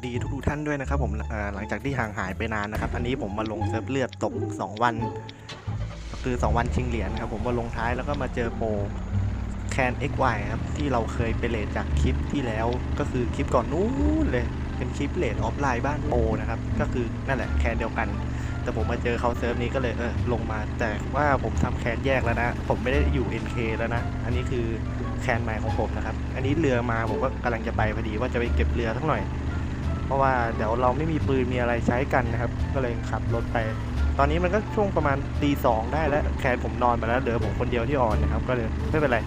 สดีทุกๆท่านด้วยนะครับผมหลังจากที่ห่างหายไปนานนะครับ อันนี้ผมมาลงเซิร์ฟเลือดตก 2 วันก็คือ 2 วันชิงเหรียญครับผมมาลงท้ายแล้วก็มาเจอโปรแคน XY ครับที่เราเคยไปเลทจากคลิปที่แล้วก็คือคลิปก่อนนู้นเลย เป็นคลิปเลทออฟไลน์บ้านโปนะครับก็คือนั่นแหละแคนเดียวกัน แต่ผมมาเจอเขาเซิร์ฟนี้ก็เลยเออลงมาแต่ว่าผมทำแคนแยกแล้วนะ ผมไม่ได้อยู่ NK แล้วนะ อันนี้คือแคนใหม่ของผมนะครับ อันนี้เรือมาผมก็กำลังจะไปพอดีว่าจะไปเก็บเรือทั้งหน่อย เพราะว่าเดี๋ยวเราไม่มีปืนมีอะไรใช้กันนะครับ ก็เลยขับรถไป ตอนนี้มันก็ช่วงประมาณตีสองได้แล้วแคนผมนอนไปแล้วเหลือผมคนเดียวที่อ่อนนะครับ ก็เลยไม่เป็นไร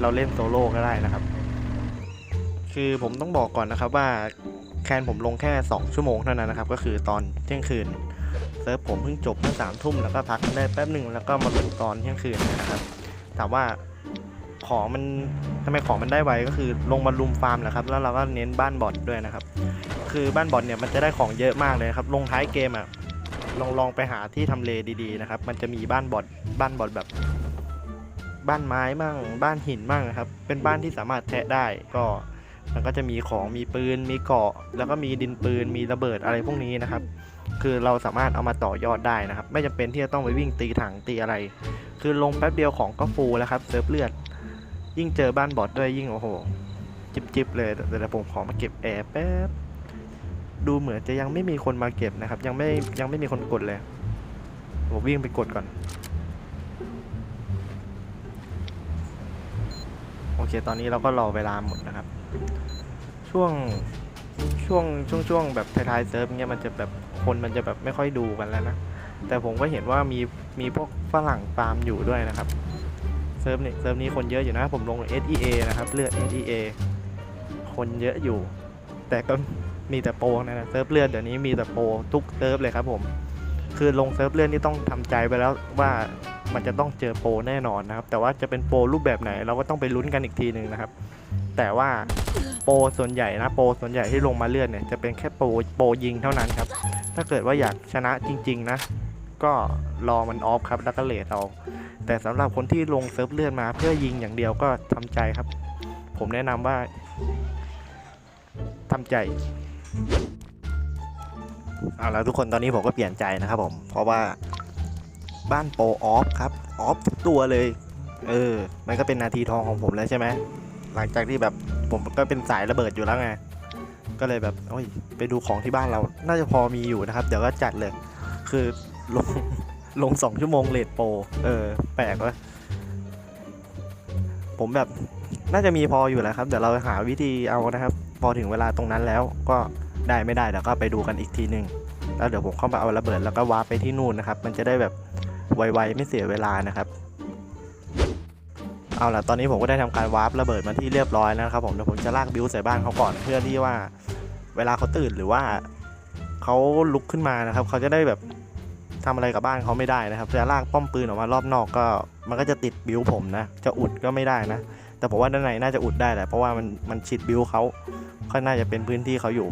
เราเล่นโซโล่ก็ได้นะครับ คือผมต้องบอกก่อนนะครับว่าแคนผมลงแค่ 2 ชั่วโมงเท่านั้นนะครับ ก็คือตอนเที่ยงคืนเซิร์ฟผมเพิ่งจบเมื่อสามทุ่มแล้วก็พักได้แป๊บหนึ่งแล้วก็มาลงตอนเที่ยงคืนนะครับถามว่าของมันทำไมของมันได้ไวก็คือลงมาลุมฟาร์มแหละครับ แล้วเราก็เน้นบ้านบอทด้วยนะครับ คือบ้านบอทเนี่ยมันจะได้ของเยอะมากเลยครับ ลงท้ายเกมอะลองลองไปหาที่ทำเลดีๆนะครับ มันจะมีบ้านบอทบ้านบอทแบบ บ้านไม้มั่ง บ้านหินมั่งนะครับ เป็นบ้านที่สามารถแทะได้ก็มันก็จะมีของมีปืนมีเกาะ แล้วก็มีดินปืนมีระเบิดอะไรพวกนี้นะครับ คือเราสามารถเอามาต่อยอดได้นะครับ ไม่จำเป็นที่จะต้องไปวิ่งตีถังตีอะไร คือลงแป๊บเดียวของก็ฟูแล้วครับเซิร์ฟเลือด ยิ่งเจอบ้านบอดด้วยยิ่งโอ้โห จิบจิบเลยแต่แต่ผมขอมาเก็บแอร์แป๊บ ดูเหมือนจะยังไม่มีคนมาเก็บนะครับ ยังไม่ยังไม่มีคนกดเลยผมวิ่งไปกดก่อน โอเค ตอนนี้เราก็รอเวลาหมดนะครับ ช่วงช่วงช่วงช่วงแบบท้ายๆเซิร์ฟเนี้ยมันจะแบบคนมันจะแบบไม่ค่อยดูกันแล้วนะ แต่ผมก็เห็นว่ามีมีพวกฝรั่งฟาร์มอยู่ด้วยนะครับเซิร์ฟนี้เซิร์ฟนี้คนเยอะอยู่นะผมลง SEA นะครับ เลือด SEA คนเยอะอยู่ แต่ก็ มีแต่โปรนะนะเซิร์ฟเลือดเดี๋ยวนี้มีแต่โปรทุกเซิร์ฟเลยครับผม คือลงเซิร์ฟเลือดนี่ต้องทำใจไปแล้วว่ามันจะต้องเจอโปรแน่นอนนะครับ แต่ว่าจะเป็นโปรรูปแบบไหนเราก็ต้องไปลุ้นกันอีกทีหนึ่งนะครับ แต่ว่าโปรส่วนใหญ่นะโปรส่วนใหญ่ที่ลงมาเลือดเนี่ยจะเป็นแค่โปรโปรยิงเท่านั้นครับ ถ้าเกิดว่าอยากชนะจริง ๆ นะ ก็รอมันออฟครับแล้วก็เลทเอาแต่สำหรับคนที่ลงเซิร์ฟเลือดมาเพื่อยิงอย่างเดียวก็ทำใจครับ ผมแนะนำว่าทำใจ เอาแล้วทุกคนตอนนี้ผมก็เปลี่ยนใจนะครับผม เพราะว่าบ้านโปออฟครับออฟทุกตัวเลย เออ มันก็เป็นนาทีทองของผมแล้วใช่ไหมหลังจากที่แบบผมก็เป็นสายระเบิดอยู่แล้วไงก็เลยแบบโอ้ยไปดูของที่บ้านเรา น่าจะพอมีอยู่นะครับ เดี๋ยวก็จัดเลย คือลงลงสองชั่วโมงเลทโปเออ แปลกวะผมแบบน่าจะมีพออยู่แล้วครับ เดี๋ยวเราหาวิธีเอานะครับ พอถึงเวลาตรงนั้นแล้วก็ ได้ไม่ได้เดี๋ยวก็ไปดูกันอีกทีหนึ่งแล้วเดี๋ยวผมเข้ามาเอาระเบิดแล้วก็วาร์ปไปที่นู่นนะครับ มันจะได้แบบไวๆไม่เสียเวลานะครับเอาล่ะตอนนี้ผมก็ได้ทำการวาร์ประเบิดมาที่เรียบร้อยแล้วครับผมเดี๋ยวผมจะลากบิวใส่บ้านเขาก่อนเพื่อที่ว่าเวลาเขาตื่นหรือว่าเขาลุกขึ้นมานะครับ เขาจะได้แบบทำอะไรกับบ้านเขาไม่ได้นะครับจะลากป้อมปืนออกมารอบนอกก็ มันก็จะติดบิวผมนะ จะอุดก็ไม่ได้นะ แต่ผมว่าด้านในน่าจะอุดได้แหละเพราะว่ามันมันชิดบิวเขาเขาน่าจะเป็นพื้นที่เขาอยู่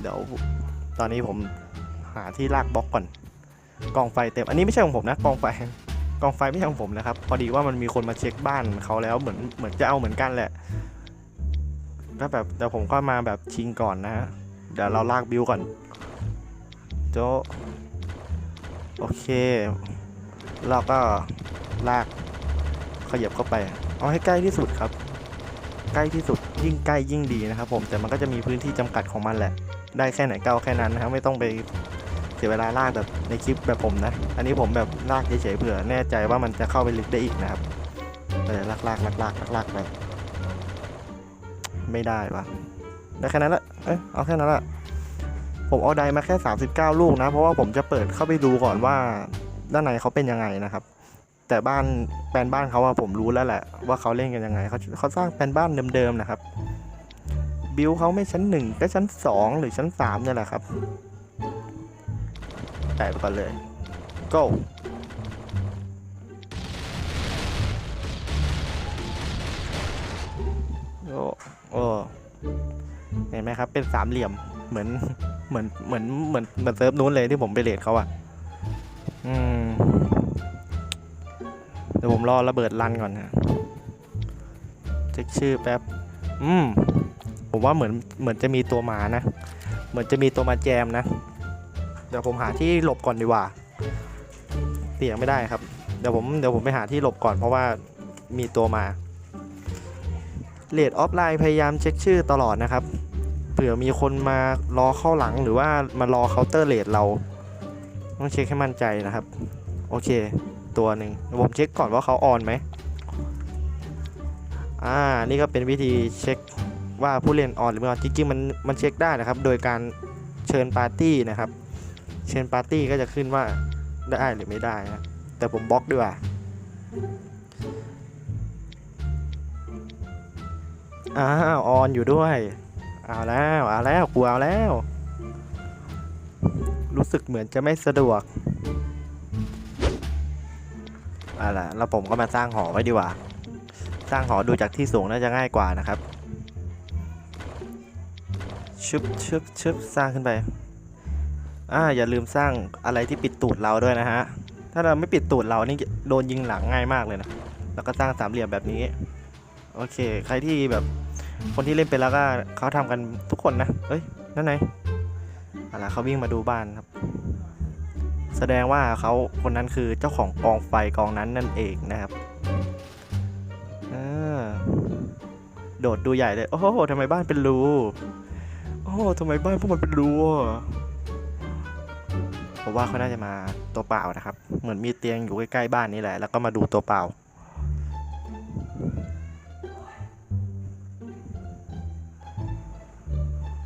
เดี๋ยวตอนนี้ผมหาที่ลากบล็อกก่อน กองไฟเต็ม อันนี้ไม่ใช่ของผมนะกองไฟกองไฟไม่ใช่ของผมนะครับ พอดีว่ามันมีคนมาเช็คบ้านเขาแล้วเหมือนเหมือนจะเอาเหมือนกันแหละก็แบบเดี๋ยวผมก็มาแบบชิงก่อนนะฮะเดี๋ยวเราลากบิวก่อนโจโอเคเราก็ลากขยับเข้าไป เอาให้ใกล้ที่สุดครับ ใกล้ที่สุดยิ่งใกล้ยิ่งดีนะครับผมแต่มันก็จะมีพื้นที่จำกัดของมันแหละ ได้แค่ไหนก็เอาแค่นั้นนะครับไม่ต้องไปเสียเวลาลากแบบในคลิปแบบผมนะ อันนี้ผมแบบลากเฉยๆเผื่อแน่ใจว่ามันจะเข้าไปลึกได้อีกนะครับก็เลยลากลากลากลากลากลากไปไม่ได้วะได้แค่นั้นละเอ้ยเอาแค่นั้นละผมเอาไดมาแค่ 39 ลูกนะ เพราะว่าผมจะเปิดเข้าไปดูก่อนว่าด้านในเขาเป็นยังไงนะครับ แต่บ้านแปลนบ้านเขาอะผมรู้แล้วแหละว่าเขาเล่นกันยังไงเขาเขาสร้างแปลนบ้านเดิมๆนะครับ บิวเขาไม่ชั้นหนึ่งก็ชั้นสองหรือชั้นสามเนี่ยแหละครับแต่ไปก่อนเลย go โอ้โอ้เห็นไหมครับ เป็นสามเหลี่ยมเหมือนเหมือนเหมือนเหมือนเหมือนเซิร์ฟนู้นเลยที่ผมไปเลดเขาอะอืมเดี๋ยวผมรอระเบิดรันก่อนนะเช็คชื่อแป๊บ อืม ผมว่าเหมือนเหมือนจะมีตัวมานะ เหมือนจะมีตัวมาแจมนะ เดี๋ยวผมหาที่หลบก่อนดีกว่าเสียงไม่ได้ครับ เดี๋ยวผมเดี๋ยวผมไปหาที่หลบก่อนเพราะว่ามีตัวมาเลดออฟไลน์พยายามเช็คชื่อตลอดนะครับ เผื่อมีคนมารอเข้าหลังหรือว่ามารอเคาน์เตอร์เลดเรา ต้องเช็คให้มั่นใจนะครับ โอเค ตัวหนึ่งผมเช็คก่อนว่าเขาออนไหมอ่า นี่ก็เป็นวิธีเช็ค ว่าผู้เล่นออนหรือไม่ออนจริงๆมันมันเช็คได้นะครับ โดยการเชิญปาร์ตี้นะครับ เชิญปาร์ตี้ก็จะขึ้นว่าได้หรือไม่ได้นะแต่ผมบล็อกด้วยว่าอ้าวออนอยู่ด้วยเอาแล้วเอาแล้วกูเอาแล้ว รู้สึกเหมือนจะไม่สะดวกเอาล่ะแล้วผมก็มาสร้างหอไว้ดีกว่า สร้างหอดูจากที่สูงน่าจะง่ายกว่านะครับ ชึบชึบชึบสร้างขึ้นไป อ่าอย่าลืมสร้างอะไรที่ปิดตูดเราด้วยนะฮะ ถ้าเราไม่ปิดตูดเรานี่โดนยิงหลังง่ายมากเลยนะ แล้วก็สร้างสามเหลี่ยมแบบนี้ โอเค ใครที่แบบคนที่เล่นเป็นแล้วก็เขาทำกันทุกคนนะเฮ้ย นั่นไงอะไรเขาวิ่งมาดูบ้านครับ แสดงว่าเขาคนนั้นคือเจ้าของกองไฟกองนั้นนั่นเองนะครับโดดดูใหญ่เลย โอ้โหทำไมบ้านเป็นรู อ้ทำไมบ้านพวกมันเป็นรูอะผมว่าเขาน่าจะมาตัวเปล่านะครับ เหมือนมีเตียงอยู่ใกล้ๆบ้านนี่แหละ แล้วก็มาดูตัวเปล่า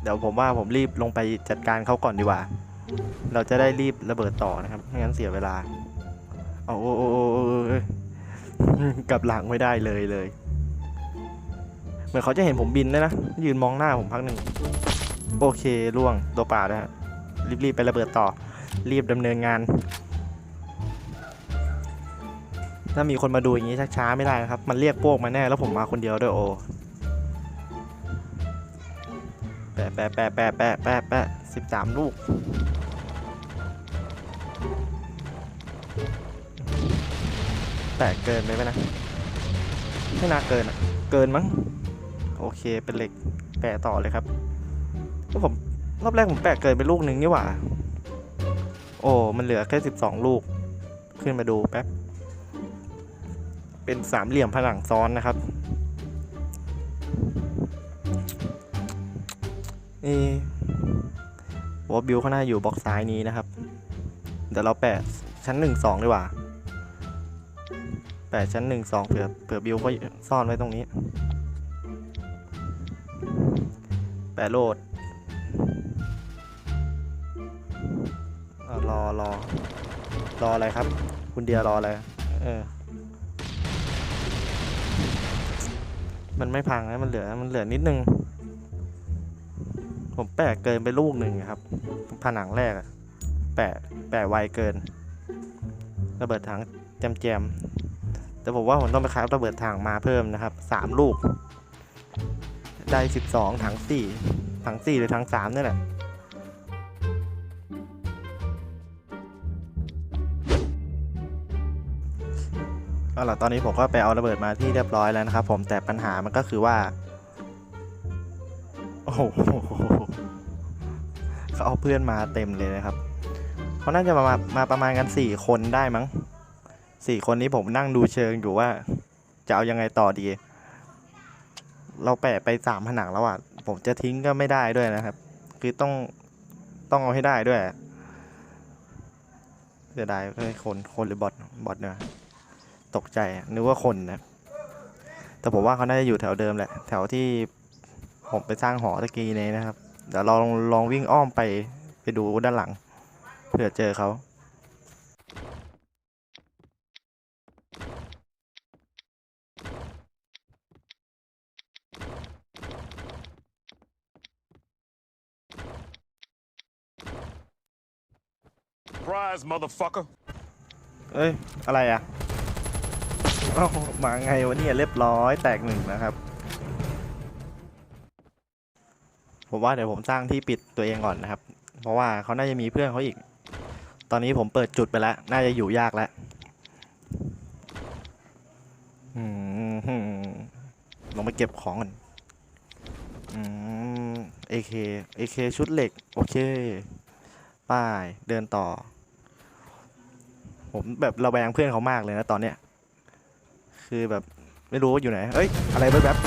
เดี๋ยวผมว่าผมรีบลงไปจัดการเขาก่อนดีกว่า เราจะได้รีบระเบิดต่อนะครับ ไม่งั้นเสียเวลา เอาโอ้โอ้กลับหลังไม่ได้เลยเลย เหมือนเขาจะเห็นผมบินด้วยนะ ยืนมองหน้าผมพักหนึ่ง โอเคล่วงตัวเปล่านะฮะรีบๆไประเบิดต่อ รีบดำเนินงาน ถ้ามีคนมาดูอย่างนี้ช้าๆไม่ได้นะครับ มันเรียกพวกมาแน่แล้วผมมาคนเดียวด้วยโอแปะแปะแปะแปะแปะแปะแปะสิบสามลูกแตกเกินไปไหมนะไม่น่าเกินอะ เกินมั้ง โอเคเป็นเหล็กแปะต่อเลยครับ ผมรอบแรกผมแปะเกินไปลูกหนึ่งนี่หว่า โอ้ มันเหลือแค่สิบสองลูก ขึ้นมาดูแป๊บ เป็นสามเหลี่ยมผนังซ้อนนะครับเอะวอบิวเขาน่าอยู่บล็อกซ้ายนี้นะครับ เดี๋ยวเราแปะชั้นหนึ่งสองดีกว่า แปะชั้นหนึ่งสองเผื่อเผื่อบิวเขาซ่อนไว้ตรงนี้ แปะโหลด รอรอรออะไรครับ คุณเดียรออะไรเออ มันไม่พังนะมันเหลือมันเหลือนิดนึง ผมแปะเกินไปลูกหนึ่งครับ ผนังแรกอะแปะแปะไวเกิน ระเบิดถังแจมแจมแต่ผมว่าผมต้องไปคราฟระเบิดถังมาเพิ่มนะครับสามลูก ได้สิบสองถังสี่ถังสี่หรือถังสามนี่แหละ เอาล่ะตอนนี้ผมก็ไปเอาระเบิดมาที่เรียบร้อยแล้วนะครับผมแต่ปัญหามันก็คือว่า โอ้โหเขาเอาเพื่อนมาเต็มเลยนะครับเขาน่าจะมามาประมาณกันสี่คนได้มั้งสี่คนนี้ผมนั่งดูเชิงอยู่ว่า จะเอายังไงต่อดี เราแปะไปสามผนังแล้วอะผมจะทิ้งก็ไม่ได้ด้วยนะครับ คือต้องต้องเอาให้ได้ด้วยเสียดายเอ้ยคนคนหรือบอทบอทเนี่ย ตกใจอะนึกว่าคนนะ แต่ผมว่าเขาน่าจะอยู่แถวเดิมแหละ แถวที่ผมไปสร้างหอตะกี้นี้นะครับ เดี๋ยวลองลองวิ่งอ้อมไปไปดูด้านหลังเผื่อเจอเขา Surprise, motherfucker. เอ้ย อะไรอะ เอ้ามาไงวะเนี่ยเรียบร้อยแตกหนึ่งนะครับ ผมว่าเดี๋ยวผมสร้างที่ปิดตัวเองก่อนนะครับ เพราะว่าเขาน่าจะมีเพื่อนเขาอีก ตอนนี้ผมเปิดจุดไปแล้ว น่าจะอยู่ยากแล้วอืมลงไปเก็บของก่อนอืม AK AK ชุดเหล็ก โอเค ป้าย เดินต่อ ผมแบบระแวงเพื่อนเขามากเลยนะตอนเนี้ย คือแบบไม่รู้ว่าอยู่ไหน เอ้ย อะไรแบบแบบ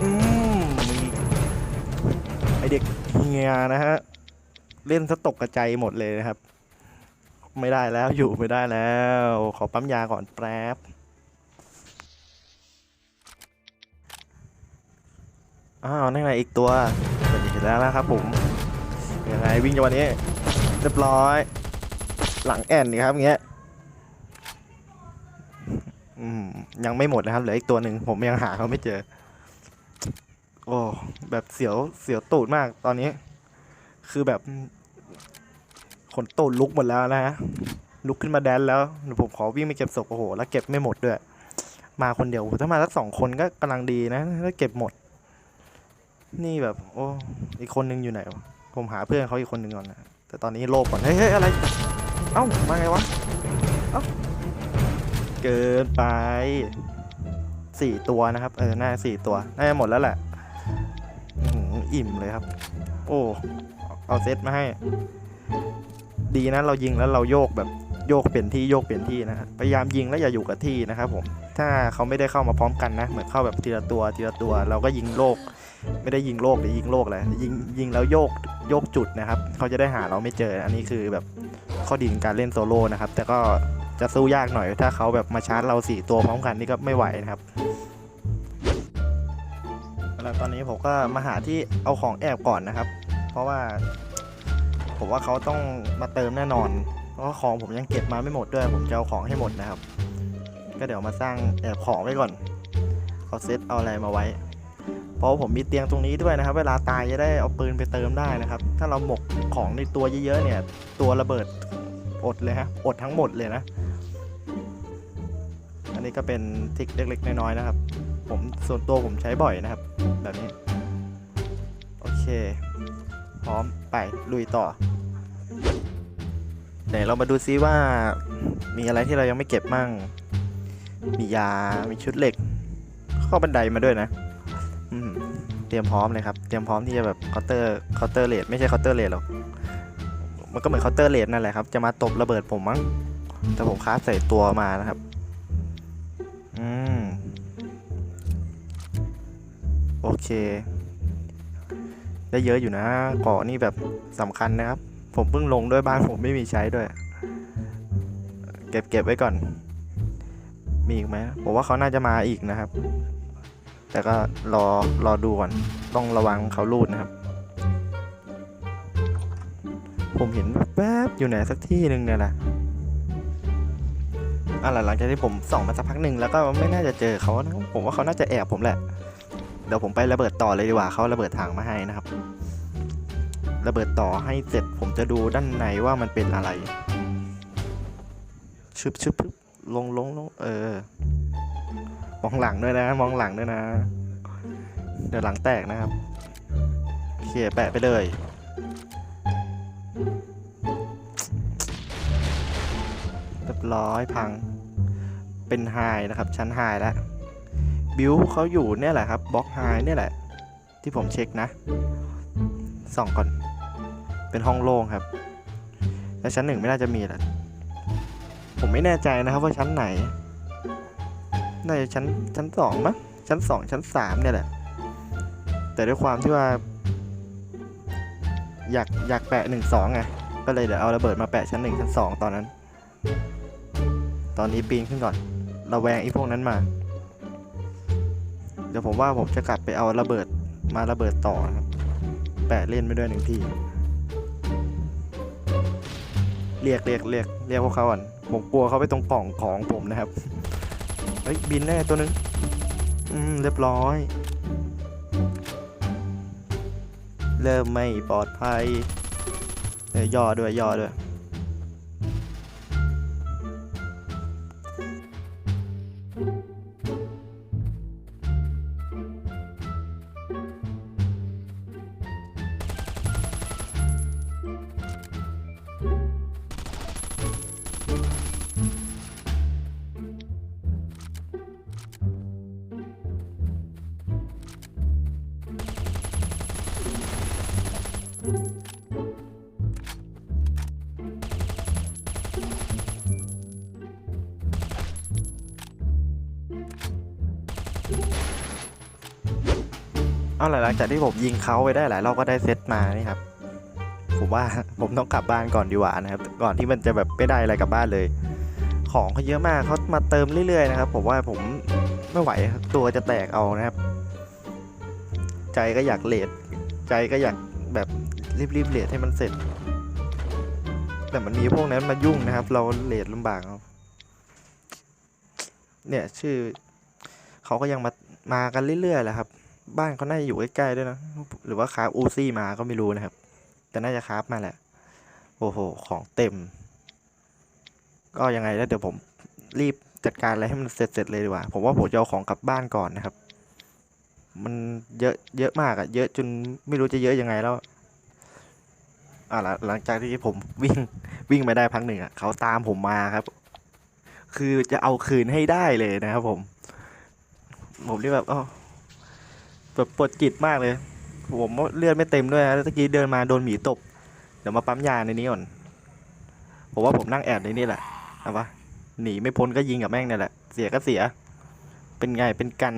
อืมีไอเด็กเฮียนะฮะ เล่นสะตกกระใจหมดเลยนะครับ ไม่ได้แล้วอยู่ไม่ได้แล้ว ขอปั๊มยาก่อนแป๊บอ้าวนั่นไงอีกตัวเห็นแล้วนะครับผมยังไงวิ่งจังวะนี้ เรียบร้อย หลังแอนนี่ครับเงี้ย อืมยังไม่หมดนะครับเหลืออีกตัวหนึ่งผมยังหาเขาไม่เจอ โอ้แบบเสียวเสียวตูดมากตอนนี้ คือแบบขนตูดลุกหมดแล้วนะฮะลุกขึ้นมาแดนแล้วเดี๋ยวผมขอวิ่งไปเก็บศพโอ้โหแล้วเก็บไม่หมดด้วยมาคนเดียวถ้ามาสักสองคนก็กำลังดีนะถ้าเก็บหมด นี่แบบ โอ้อีกคนนึงอยู่ไหนวะผมหาเพื่อนเขาอีกคนนึงก่อนนะแต่ตอนนี้โลภก่อนเฮ้ยเฮ้ยอะไรเอ้ามาไงวะเอ้า เกินไปสี่ตัวนะครับ เออน่าสี่ตัว น่าจะหมดแล้วแหละอื้อหืออิ่มเลยครับ โอ้ เอาเซตมาให้ ดีนะเรายิงแล้วเราโยกแบบโยกเปลี่ยนที่โยกเปลี่ยนที่นะครับพยายามยิงแล้วอย่าอยู่กับที่นะครับผม ถ้าเขาไม่ได้เข้ามาพร้อมกันนะ เหมือนเข้าแบบทีละตัวทีละตัว เราก็ยิงโลก ไม่ได้ยิงโลกหรือยิงโลกเลยยิงยิงแล้วโยกโยกจุดนะครับ เขาจะได้หาเราไม่เจอ อันนี้คือแบบข้อดีของการเล่นโซโล่นะครับ แต่ก็ จะสู้ยากหน่อย ถ้าเขาแบบมาชาร์จเราสี่ตัวพร้อมกันนี่ก็ไม่ไหวนะครับแล้วตอนนี้ผมก็มาหาที่เอาของแอบก่อนนะครับ เพราะว่า ผมว่าเขาต้องมาเติมแน่นอน เพราะของผมยังเก็บมาไม่หมดด้วย ผมจะเอาของให้หมดนะครับ ก็เดี๋ยวมาสร้างแอบของไว้ก่อนเอาเซตเอาอะไรมาไว้ เพราะผมมีเตียงตรงนี้ด้วยนะครับ เวลาตายจะได้เอาปืนไปเติมได้นะครับ ถ้าเราหมกของในตัวเยอะๆเนี่ย ตัวระเบิดอดเลยฮะอดทั้งหมดเลยนะ นี้ก็เป็นทิกเล็ก ๆ น้อยๆนะครับ ผมส่วนตัวผมใช้บ่อยนะครับ แบบนี้ โอเค พร้อมไปลุยต่อไหนเรามาดูซิว่ามีอะไรที่เรายังไม่เก็บมั่ง มียา มีชุดเหล็ก ข้อบันไดมาด้วยนะเตรียมพร้อมเลยครับ เตรียมพร้อมที่จะแบบเคาน์เตอร์เคาน์เตอร์เลดไม่ใช่เคาน์เตอร์เลดหรอก มันก็เหมือนเคาน์เตอร์เลดนั่นแหละครับ จะมาตบระเบิดผมมั้ง แต่ผมคาฟใส่ตัวมานะครับ อืม โอเค ได้เยอะอยู่นะเกาะนี่แบบสำคัญนะครับ ผมเพิ่งลงด้วยบ้านผมไม่มีใช้ด้วย เก็บเก็บไว้ก่อน มีอีกไหมผมว่าเขาน่าจะมาอีกนะครับ แต่ก็รอรอดูก่อน ต้องระวังเขาลูดนะครับ ผมเห็นแป๊บๆอยู่ไหนสักที่หนึ่งเนี่ยแหละ อะหลังจากที่ผมส่องมาสักพักหนึ่งแล้วก็ไม่น่าจะเจอเขานะผมว่าเขาน่าจะแอบผมแหละ เดี๋ยวผมไประเบิดต่อเลยดีกว่าเขาระเบิดถังมาให้นะครับ ระเบิดต่อให้เสร็จผมจะดูด้านในว่ามันเป็นอะไรชึบชึบชึบลงลงลงเออ มองหลังด้วยนะ มองหลังด้วยนะ เดี๋ยวหลังแตกนะครับเขี่ยแปะไปเลยเรียบร้อยพัง เป็นไฮนะครับ ชั้นไฮแล้วบิวเขาอยู่เนี่ยแหละครับบล็อกไฮเนี่ยแหละ ที่ผมเช็คนะส่องก่อน เป็นห้องโล่งครับ แล้วชั้นหนึ่งไม่น่าจะมีแหละผมไม่แน่ใจนะครับว่าชั้นไหน น่าจะชั้นชั้นสองมั้งชั้นสองชั้นสามเนี่ยแหละ แต่ด้วยความที่ว่า อยากอยากแปะหนึ่งสองไงก็เลยเดี๋ยวเอาระเบิดมาแปะชั้นหนึ่งชั้นสองตอนนั้น ตอนนี้ปีนขึ้นก่อน ระแวงไอ้พวกนั้นมา เดี๋ยวผมว่าผมจะกลับไปเอาระเบิดมาระเบิดต่อนะครับแปะเล่นไปด้วยหนึ่งทีเรียกเรียกเรียกเรียกพวกเขาก่อนผมกลัวเขาไปตรงกล่องของผมนะครับเฮ้ยบินแน่ตัวนึงอืมเรียบร้อย เริ่มไม่ปลอดภัยเออย่อด้วยย่อด้วย เอาหลังจากที่ผมยิงเขาไปได้หลายรอบก็ได้เซตมานี่ครับ ผมว่าผมต้องกลับบ้านก่อนดีกว่านะครับ ก่อนที่มันจะแบบไม่ได้อะไรกลับบ้านเลย ของเขาเยอะมากเขามาเติมเรื่อยๆนะครับ ผมว่าผมไม่ไหวตัวจะแตกเอานะครับ ใจก็อยากเลทใจก็อยากแบบรีบๆเลทให้มันเสร็จ แต่มันมีพวกนั้นมายุ่งนะครับ เราเลทลำบากเนี่ยชื่อเขาก็ยังมามากันเรื่อยๆแหละครับ บ้านเขาน่าจะอยู่ใกล้ๆด้วยนะ หรือว่าคราฟอูซี่มาก็ไม่รู้นะครับ แต่น่าจะคราฟมาแหละ โอ้โห ของเต็ม ก็ยังไงแล้วเดี๋ยวผมรีบจัดการอะไรให้มันเสร็จๆเลยดีกว่า ผมว่าผมจะเอาของกลับบ้านก่อนนะครับ มันเยอะเยอะมากอะเยอะจนไม่รู้จะเยอะยังไงแล้วอ่าหลังจากที่ผมวิ่งวิ่งไปได้พักหนึ่งอะเขาตามผมมาครับ คือจะเอาคืนให้ได้เลยนะครับผม ผมนี่แบบอ๋อ แบบปวดจิตมากเลย ผมเลือดไม่เต็มด้วยนะตะกี้เดินมาโดนหมีตบ เดี๋ยวมาปั๊มยาในนี้ก่อน ผมว่าผมนั่งแอบในนี้แหละเอาปะหนีไม่พ้นก็ยิงกับแม่งนี่แหละ เสียก็เสีย เป็นไงเป็นกัน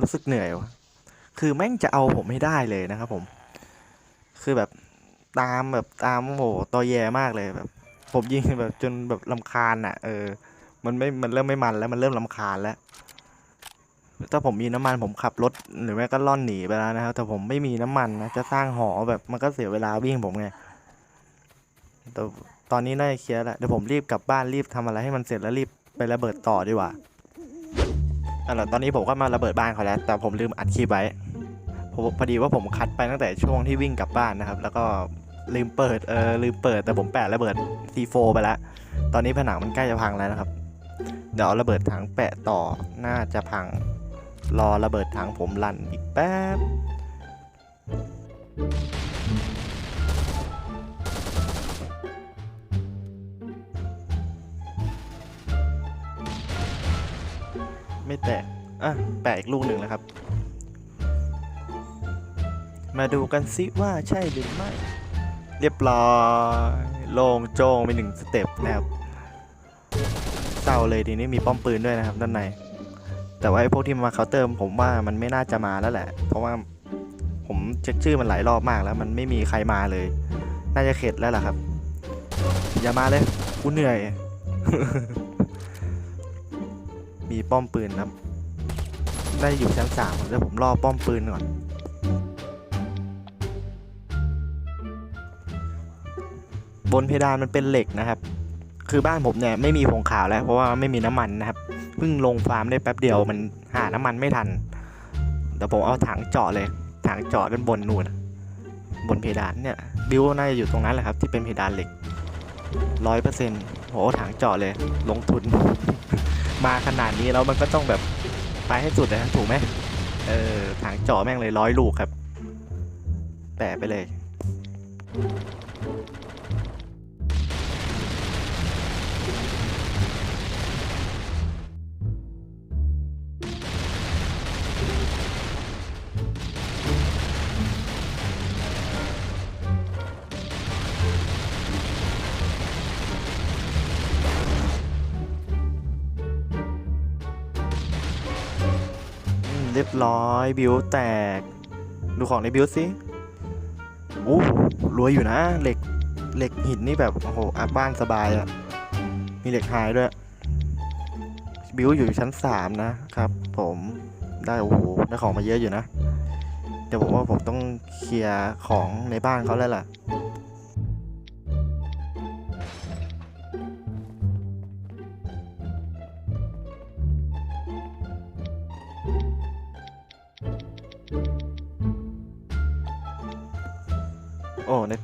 รู้สึกเหนื่อยวะคือแม่งจะเอาผมไม่ได้เลยนะครับผม คือแบบตามแบบตามโอ้โหตอแยมากเลยแบบ ผมยิงแบบจนแบบลำคาญอะ เออ มันไม่ มันเริ่มไม่มันแล้วมันเริ่มลำคาญแล้ว ถ้าผมมีน้ำมันผมขับรถหรือแม่ก็ล่อนหนีไปแล้วนะครับ แต่ผมไม่มีน้ำมันนะจะสร้างหอแบบมันก็เสียเวลาวิ่งผมไง แต่ตอนนี้น่าจะเคลียร์แล้วเดี๋ยวผมรีบกลับบ้านรีบทำอะไรให้มันเสร็จแล้วรีบไประเบิดต่อดีกว่า อะแล้วตอนนี้ผมก็มาระเบิดบ้านเขาแล้ว แต่ผมลืมอัดคลิปไว้ผมพอดีว่าผมคัดไปตั้งแต่ช่วงที่วิ่งกลับบ้านนะครับ แล้วก็ลืมเปิดเออลืมเปิดแต่ผมแปะระเบิด C4 ไปแล้ว ตอนนี้ผนังมันใกล้จะพังแล้วนะครับ เดี๋ยวเอาระเบิดถังแปะต่อน่าจะพัง รอระเบิดถังผมลั่นอีกแป๊บ ไม่แตก อะ แปะอีกลูกหนึ่งแล้วครับ มาดูกันซิว่าใช่หรือไม่ เรียบร้อยลงโจงไปหนึ่งสเต็ปนะครับเศร้าเลยทีนี้มีป้อมปืนด้วยนะครับด้านใน แต่ว่าไอ้พวกที่มาเคาน์เตอร์ผมว่ามันไม่น่าจะมาแล้วแหละ เพราะว่าผมเช็คชื่อมันหลายรอบมากแล้ว มันไม่มีใครมาเลย น่าจะเข็ดแล้วล่ะครับ อย่ามาเลยกูเหนื่อย มีป้อมปืนครับได้อยู่ชั้นสามเดี๋ยวผมรอป้อมปืนก่อน บนเพดานมันเป็นเหล็กนะครับ คือบ้านผมเนี่ยไม่มีผงขาวแล้ว เพราะว่าไม่มีน้ำมันนะครับ เพิ่งลงฟาร์มได้แป๊บเดียวมันหาน้ำมันไม่ทันเดี๋ยวผมเอาถังเจาะเลย ถังเจาะด้านบนนู่นบนเพดานเนี่ยบิวน่าจะอยู่ตรงนั้นแหละครับ ที่เป็นเพดานเหล็กร้อยเปอร์เซ็นต์โหถังเจาะเลย ลงทุน มาขนาดนี้แล้วมันก็ต้องแบบไปให้สุดนะถูกไหมเออถังเจาะแม่งเลยร้อยลูกครับ แปะไปเลย รียบร้อยบิวแตก ดูของในบิวสิโอ้รวยอยู่นะ เหล็กเหล็กหินนี่แบบโอ้โหอาบ้านสบายอะมีเหล็กไฮด้วย บิวอยู่ชั้นสามนะครับ ผมได้โอ้โหได้ของมาเยอะอยู่นะ เดี๋ยวผมว่าผมต้องเคลียร์ของในบ้านเขาแล้วล่ะ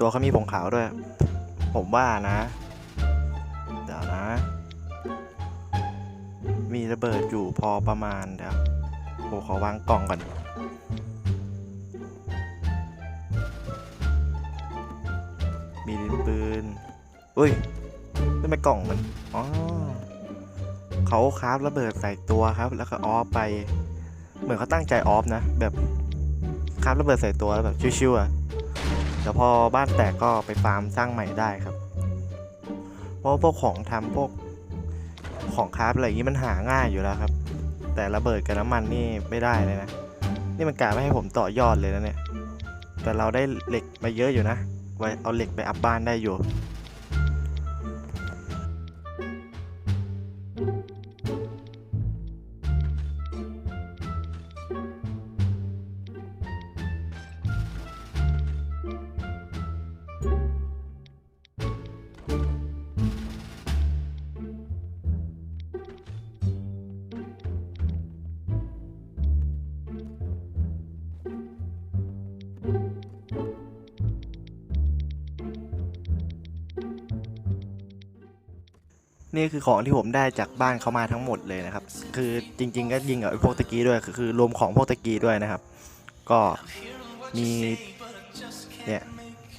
ตัวเขามีผงขาวด้วย ผมว่านะ เดี๋ยวนะ มีระเบิดอยู่พอประมาณเดี๋ยวผมขอวางกล่องก่อน มีดินปืนอุ้ยทำไมกล่องมัน อ๋อเขาคราฟระเบิดใส่ตัวครับ แล้วก็ออฟไป เหมือนเขาตั้งใจออฟนะ แบบคราฟระเบิดใส่ตัวแล้วแบบชิวๆอะ แต่พอบ้านแตกก็ไปฟาร์มสร้างใหม่ได้ครับ เพราะว่าพวกของทำพวกของคราฟอะไรอย่างนี้มันหาง่ายอยู่แล้วครับ แต่ระเบิดกับน้ำมันนี่ไม่ได้เลยนะ นี่มันกะไม่ให้ผมต่อยอดเลยนะเนี่ย แต่เราได้เหล็กมาเยอะอยู่นะไว้เอาเหล็กไปอัพบ้านได้อยู่ นี่คือของที่ผมได้จากบ้านเขามาทั้งหมดเลยนะครับ คือจริง ๆ ก็ยิงกับพวกตะกี้ด้วยคือรวมของพวกตะกี้ด้วยนะครับ ก็มีเนี่ย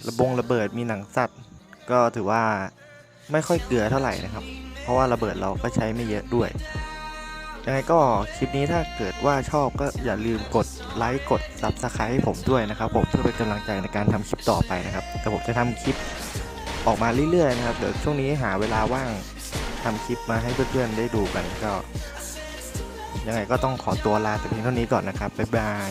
ระบงระเบิดมีหนังสัตว์ก็ถือว่าไม่ค่อยเกลือเท่าไหร่นะครับ เพราะว่าระเบิดเราก็ใช้ไม่เยอะด้วยยังไงก็คลิปนี้ถ้าเกิดว่าชอบก็อย่าลืมกดไลค์กด Subscribe ให้ผมด้วยนะครับ ผมเพื่อเป็นกำลังใจในการทำคลิปต่อไปนะครับ แต่ผมจะทำคลิปออกมาเรื่อยๆนะครับ เดี๋ยวช่วงนี้หาเวลาว่าง ทำคลิปมาให้เพื่อนๆได้ดูกันก็ ยังไงก็ต้องขอตัวลาแต่เพียงเท่านี้ก่อนนะครับบ๊ายบาย